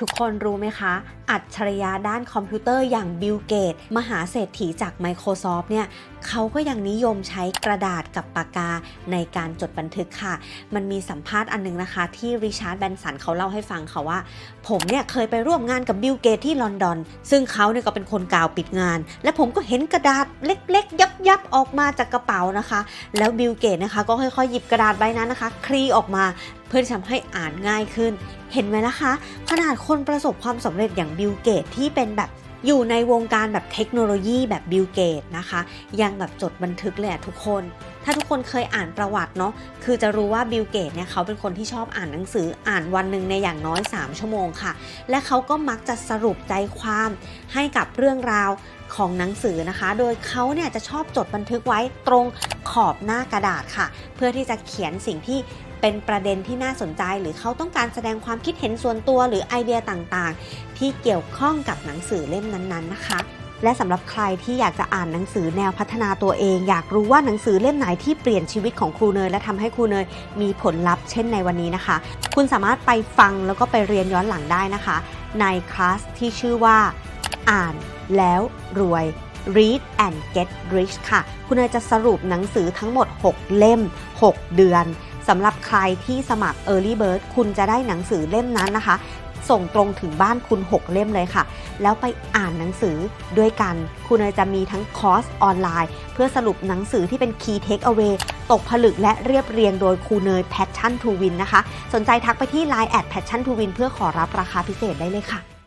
ทุกคนรู้ไหมคะ อัจฉริยะด้านคอมพิวเตอร์อย่างบิลเกต มหาเศรษฐีจาก Microsoft เนี่ยเขาก็ยังนิยมใช้กระดาษกับปากกาในการจดบันทึกค่ะ มันมีสัมภาษณ์อันหนึงนะคะ ที่ริชาร์ดแบนสันเขาเล่าให้ฟังค่ะว่า ผมเนี่ยเคยไปร่วมงานกับบิลเกตที่ลอนดอน ซึ่งเขาเนี่ยก็เป็นคนกล่าวปิดงาน และผมก็เห็นกระดาษเล็กๆ ยับๆ ออกมาจากกระเป๋านะคะ แล้วบิลเกตนะคะก็ค่อยๆ หยิบกระดาษใบนั้นนะคะ คลีออกมา เพื่อที่ทำให้อ่านง่ายขึ้น เห็นไหมล่ะคะ ขนาดคนประสบความสำเร็จอย่างบิลเกตที่เป็นแบบอยู่ในวงการแบบเทคโนโลยีแบบบิลเกตนะคะ ยังแบบจดบันทึกเลยทุกคน ถ้าทุกคนเคยอ่านประวัติเนาะคือจะรู้ว่าบิลเกตเนี่ยเขาเป็นคนที่ชอบอ่านหนังสืออ่านวันหนึ่งในอย่างน้อย 3 ชั่วโมงค่ะ และเขาก็มักจะสรุปใจความให้กับเรื่องราวของหนังสือนะคะ โดยเขาเนี่ยจะชอบจดบันทึกไว้ตรง ขอบหน้ากระดาษค่ะ เพื่อที่จะเขียนสิ่งที่เป็นประเด็นที่น่าสนใจ หรือเขาต้องการแสดงความคิดเห็นส่วนตัวหรือไอเดียต่างๆ ที่เกี่ยวข้องกับหนังสือเล่มนั้นๆนะคะและสำหรับใครที่อยากจะอ่านหนังสือแนวพัฒนาตัวเอง อยากรู้ว่าหนังสือเล่มไหนที่เปลี่ยนชีวิตของครูเนย และทำให้ครูเนยมีผลลัพธ์เช่นในวันนี้นะคะ คุณสามารถไปฟังแล้วก็ไปเรียนย้อนหลังได้นะคะ ในคลาสที่ชื่อว่า อ่านแล้วรวย Read and Get Rich ค่ะ คุณเนยจะสรุปหนังสือทั้งหมด 6 เล่ม 6 เดือนสำหรับใครที่สมัคร Early Bird คุณจะได้หนังสือเล่มนั้นนะคะ ส่งตรงถึงบ้านคุณ 6 เล่มเลยค่ะ แล้วไปอ่านหนังสือด้วยกัน คุณเนยจะมีทั้งคอร์สออนไลน์ เพื่อสรุปหนังสือที่เป็น Key Takeaway ตกผลึกและเรียบเรียงโดยครูเนย Passion to Win นะคะ สนใจทักไปที่ Line at Passion to Win เพื่อขอรับราคาพิเศษได้เลยค่ะ